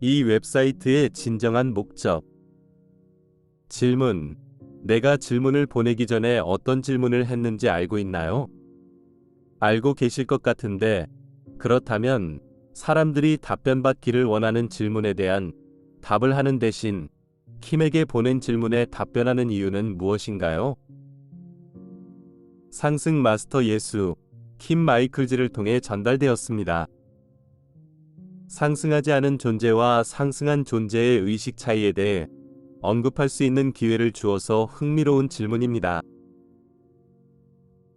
이 웹사이트의 진정한 목적. 질문. 내가 질문을 보내기 전에 어떤 질문을 했는지 알고 있나요? 알고 계실 것 같은데, 그렇다면 사람들이 답변받기를 원하는 질문에 대한 답을 하는 대신 킴에게 보낸 질문에 답변하는 이유는 무엇인가요? 상승 마스터 예수, 킴 마이클즈를 통해 전달되었습니다. 상승하지 않은 존재와 상승한 존재의 의식 차이에 대해 언급할 수 있는 기회를 주어서 흥미로운 질문입니다.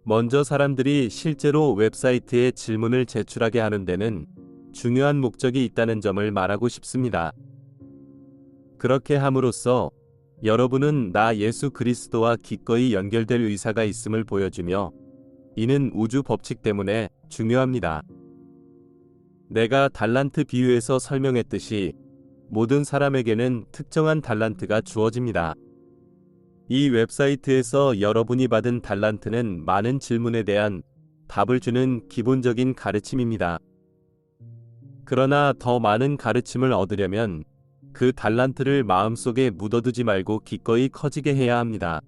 먼저 사람들이 실제로 웹사이트에 질문을 제출하게 하는 데는 중요한 목적이 있다는 점을 말하고 싶습니다. 그렇게 함으로써 여러분은 나 예수 그리스도와 기꺼이 연결될 의사가 있음을 보여주며 이는 우주 법칙 때문에 중요합니다. 내가 달란트 비유에서 설명했듯이 모든 사람에게는 특정한 달란트가 주어집니다. 이 웹사이트에서 여러분이 받은 달란트는 많은 질문에 대한 답을 주는 기본적인 가르침입니다. 그러나 더 많은 가르침을 얻으려면 그 달란트를 마음속에 묻어두지 말고 기꺼이 커지게 해야 합니다.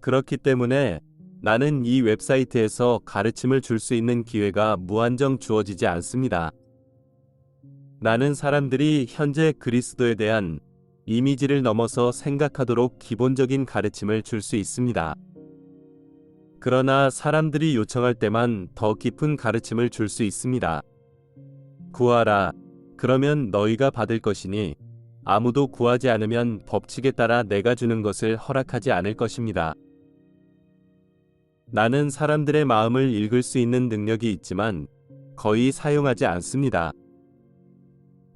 그렇기 때문에 나는 이 웹사이트에서 가르침을 줄 수 있는 기회가 무한정 주어지지 않습니다. 나는 사람들이 현재 그리스도에 대한 이미지를 넘어서 생각하도록 기본적인 가르침을 줄 수 있습니다. 그러나 사람들이 요청할 때만 더 깊은 가르침을 줄 수 있습니다. 구하라. 그러면 너희가 받을 것이니 아무도 구하지 않으면 법칙에 따라 내가 주는 것을 허락하지 않을 것입니다. 나는 사람들의 마음을 읽을 수 있는 능력이 있지만 거의 사용하지 않습니다.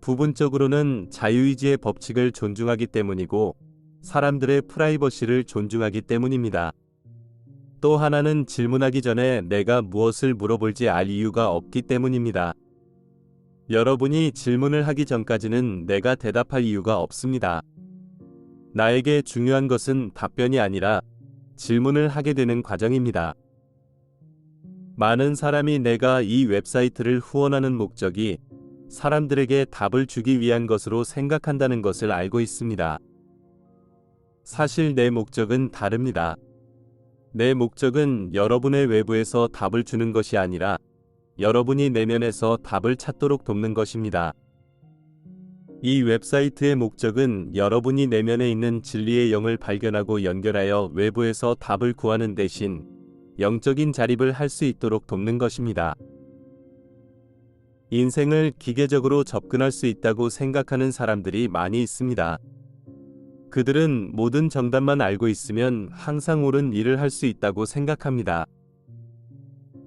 부분적으로는 자유의지의 법칙을 존중하기 때문이고 사람들의 프라이버시를 존중하기 때문입니다. 또 하나는 질문하기 전에 내가 무엇을 물어볼지 알 이유가 없기 때문입니다. 여러분이 질문을 하기 전까지는 내가 대답할 이유가 없습니다. 나에게 중요한 것은 답변이 아니라 질문을 하게 되는 과정입니다. 많은 사람이 내가 이 웹사이트를 후원하는 목적이 사람들에게 답을 주기 위한 것으로 생각한다는 것을 알고 있습니다. 사실 내 목적은 다릅니다. 내 목적은 여러분의 외부에서 답을 주는 것이 아니라 여러분이 내면에서 답을 찾도록 돕는 것입니다. 이 웹사이트의 목적은 여러분이 내면에 있는 진리의 영을 발견하고 연결하여 외부에서 답을 구하는 대신 영적인 자립을 할 수 있도록 돕는 것입니다. 인생을 기계적으로 접근할 수 있다고 생각하는 사람들이 많이 있습니다. 그들은 모든 정답만 알고 있으면 항상 옳은 일을 할 수 있다고 생각합니다.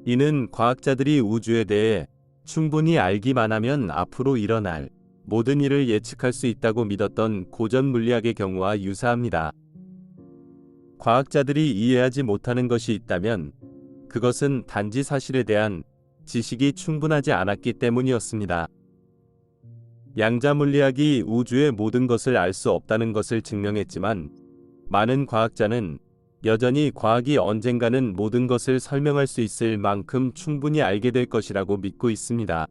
이는 과학자들이 우주에 대해 충분히 알기만 하면 앞으로 일어날 모든 일을 예측할 수 있다고 믿었던 고전 물리학의 경우와 유사합니다. 과학자들이 이해하지 못하는 것이 있다면 그것은 단지 사실에 대한 지식이 충분하지 않았기 때문이었습니다. 양자 물리학이 우주의 모든 것을 알 수 없다는 것을 증명했지만 많은 과학자는 여전히 과학이 언젠가는 모든 것을 설명할 수 있을 만큼 충분히 알게 될 것이라고 믿고 있습니다.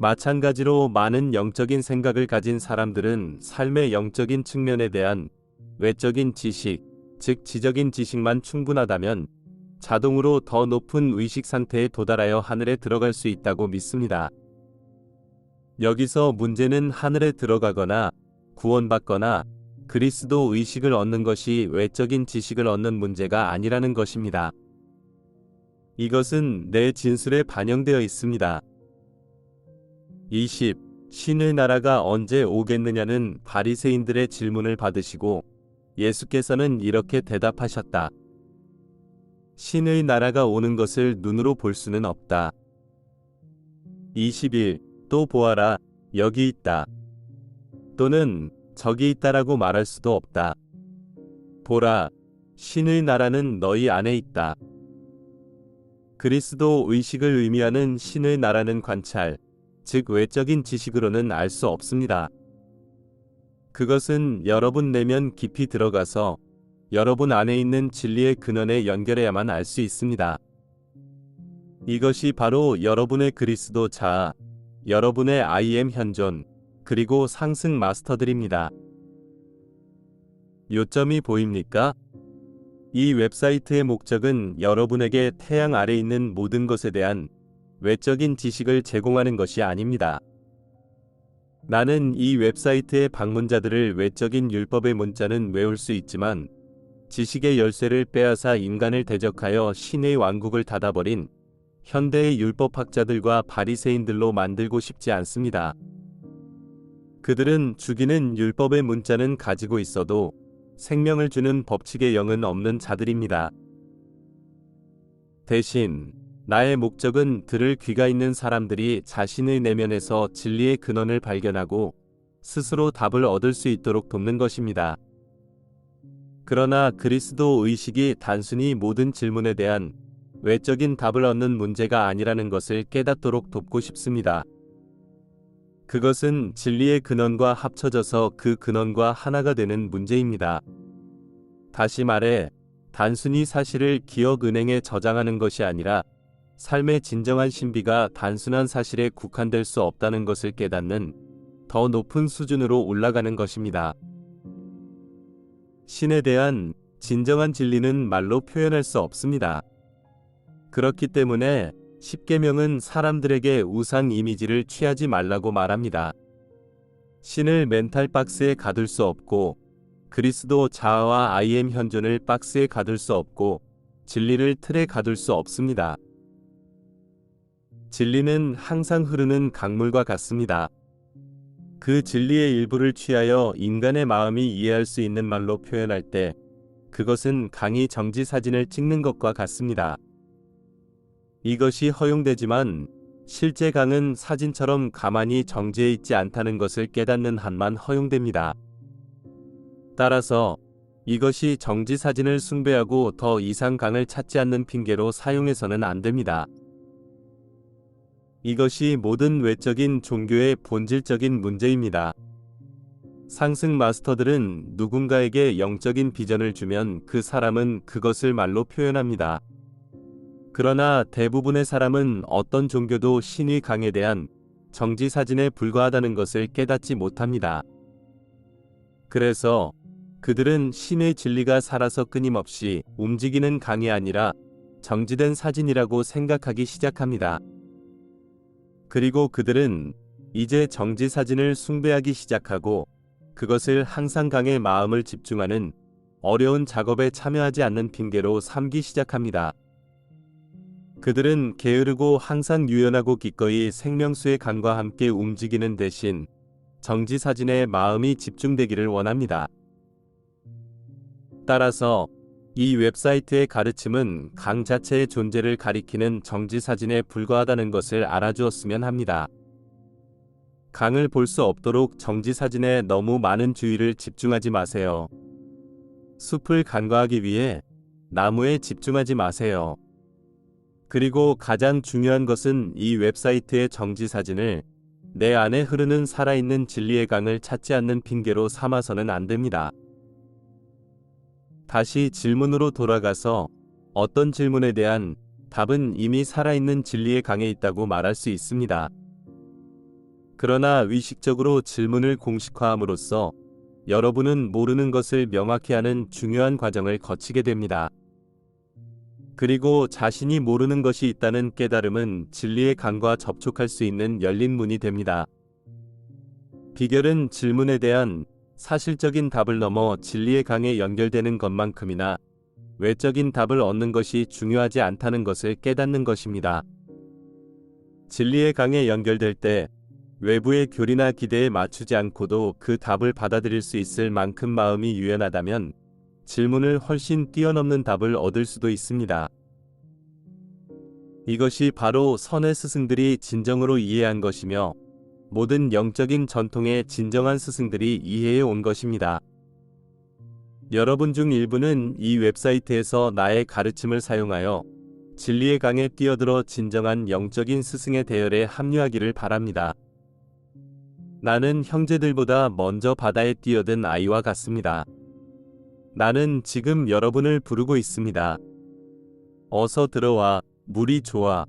마찬가지로 많은 영적인 생각을 가진 사람들은 삶의 영적인 측면에 대한 외적인 지식, 즉 지적인 지식만 충분하다면 자동으로 더 높은 의식 상태에 도달하여 하늘에 들어갈 수 있다고 믿습니다. 여기서 문제는 하늘에 들어가거나 구원받거나 그리스도 의식을 얻는 것이 외적인 지식을 얻는 문제가 아니라는 것입니다. 이것은 내 진술에 반영되어 있습니다. 20. 신의 나라가 언제 오겠느냐는 바리새인들의 질문을 받으시고 예수께서는 이렇게 대답하셨다. 신의 나라가 오는 것을 눈으로 볼 수는 없다. 21. 또 보아라, 여기 있다. 또는 저기 있다라고 말할 수도 없다. 보라, 신의 나라는 너희 안에 있다. 그리스도 의식을 의미하는 신의 나라는 관찰, 즉 외적인 지식으로는 알 수 없습니다. 그것은 여러분 내면 깊이 들어가서 여러분 안에 있는 진리의 근원에 연결해야만 알 수 있습니다. 이것이 바로 여러분의 그리스도 자아, 여러분의 IM 현존, 그리고 상승 마스터들입니다. 요점이 보입니까? 이 웹사이트의 목적은 여러분에게 태양 아래 있는 모든 것에 대한 외적인 지식을 제공하는 것이 아닙니다. 나는 이 웹사이트의 방문자들을 외적인 율법의 문자는 외울 수 있지만 지식의 열쇠를 빼앗아 인간을 대적하여 신의 왕국을 닫아버린 현대의 율법학자들과 바리새인들로 만들고 싶지 않습니다. 그들은 죽이는 율법의 문자는 가지고 있어도 생명을 주는 법칙의 영은 없는 자들입니다. 대신 나의 목적은 들을 귀가 있는 사람들이 자신의 내면에서 진리의 근원을 발견하고 스스로 답을 얻을 수 있도록 돕는 것입니다. 그러나 그리스도 의식이 단순히 모든 질문에 대한 외적인 답을 얻는 문제가 아니라는 것을 깨닫도록 돕고 싶습니다. 그것은 진리의 근원과 합쳐져서 그 근원과 하나가 되는 문제입니다. 다시 말해, 단순히 사실을 기억은행에 저장하는 것이 아니라 삶의 진정한 신비가 단순한 사실에 국한될 수 없다는 것을 깨닫는 더 높은 수준으로 올라가는 것입니다. 신에 대한 진정한 진리는 말로 표현할 수 없습니다. 그렇기 때문에 십계명은 사람들에게 우상 이미지를 취하지 말라고 말합니다. 신을 멘탈 박스에 가둘 수 없고 그리스도 자아와 IM 현존을 박스에 가둘 수 없고 진리를 틀에 가둘 수 없습니다. 진리는 항상 흐르는 강물과 같습니다. 그 진리의 일부를 취하여 인간의 마음이 이해할 수 있는 말로 표현할 때 그것은 강이 정지 사진을 찍는 것과 같습니다. 이것이 허용되지만 실제 강은 사진처럼 가만히 정지해 있지 않다는 것을 깨닫는 한만 허용됩니다. 따라서 이것이 정지 사진을 숭배하고 더 이상 강을 찾지 않는 핑계로 사용해서는 안 됩니다. 이것이 모든 외적인 종교의 본질적인 문제입니다. 상승 마스터들은 누군가에게 영적인 비전을 주면 그 사람은 그것을 말로 표현합니다. 그러나 대부분의 사람은 어떤 종교도 신의 강에 대한 정지 사진에 불과하다는 것을 깨닫지 못합니다. 그래서 그들은 신의 진리가 살아서 끊임없이 움직이는 강이 아니라 정지된 사진이라고 생각하기 시작합니다. 그리고 그들은 이제 정지 사진을 숭배하기 시작하고 그것을 항상 강의 마음을 집중하는 어려운 작업에 참여하지 않는 핑계로 삼기 시작합니다. 그들은 게으르고 항상 유연하고 기꺼이 생명수의 강과 함께 움직이는 대신 정지 사진에 마음이 집중되기를 원합니다. 따라서 이 웹사이트의 가르침은 강 자체의 존재를 가리키는 정지 사진에 불과하다는 것을 알아주었으면 합니다. 강을 볼 수 없도록 정지 사진에 너무 많은 주의를 집중하지 마세요. 숲을 간과하기 위해 나무에 집중하지 마세요. 그리고 가장 중요한 것은 이 웹사이트의 정지 사진을 내 안에 흐르는 살아있는 진리의 강을 찾지 않는 핑계로 삼아서는 안 됩니다. 다시 질문으로 돌아가서 어떤 질문에 대한 답은 이미 살아있는 진리의 강에 있다고 말할 수 있습니다. 그러나 의식적으로 질문을 공식화함으로써 여러분은 모르는 것을 명확히 하는 중요한 과정을 거치게 됩니다. 그리고 자신이 모르는 것이 있다는 깨달음은 진리의 강과 접촉할 수 있는 열린 문이 됩니다. 비결은 질문에 대한 사실적인 답을 넘어 진리의 강에 연결되는 것만큼이나 외적인 답을 얻는 것이 중요하지 않다는 것을 깨닫는 것입니다. 진리의 강에 연결될 때 외부의 교리나 기대에 맞추지 않고도 그 답을 받아들일 수 있을 만큼 마음이 유연하다면 질문을 훨씬 뛰어넘는 답을 얻을 수도 있습니다. 이것이 바로 선의 스승들이 진정으로 이해한 것이며 모든 영적인 전통의 진정한 스승들이 이해해 온 것입니다. 여러분 중 일부는 이 웹사이트에서 나의 가르침을 사용하여 진리의 강에 뛰어들어 진정한 영적인 스승의 대열에 합류하기를 바랍니다. 나는 형제들보다 먼저 바다에 뛰어든 아이와 같습니다. 나는 지금 여러분을 부르고 있습니다. 어서 들어와, 물이 좋아.